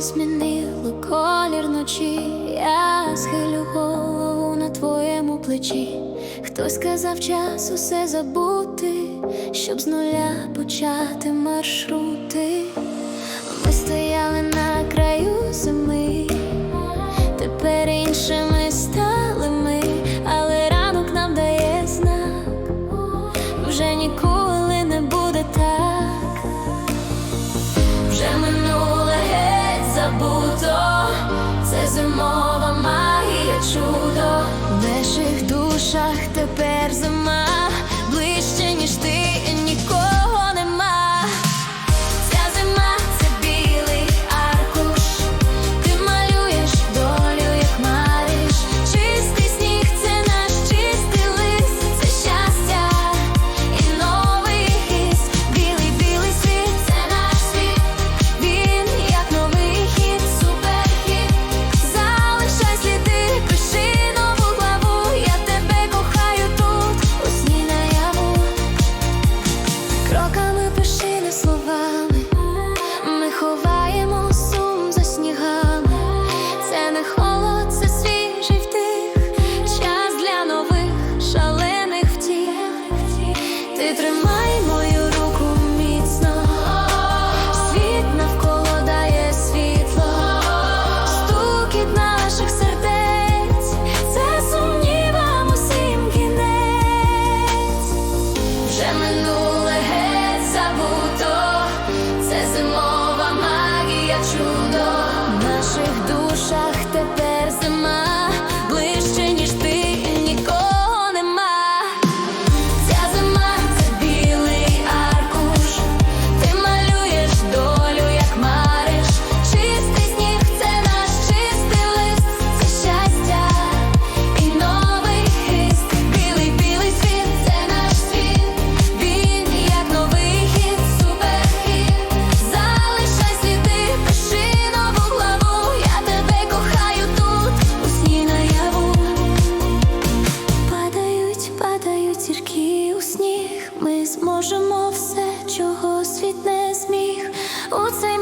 змінило колір ночі, я схилю голову на твоєму плечі. Хтось сказав час усе забути, щоб з нуля почати маршрути. Забуто, це зимова магія чудо. В наших душах тепер зима, тримай. зірки у сніг, ми зможемо все, чого світ не зміг. У цей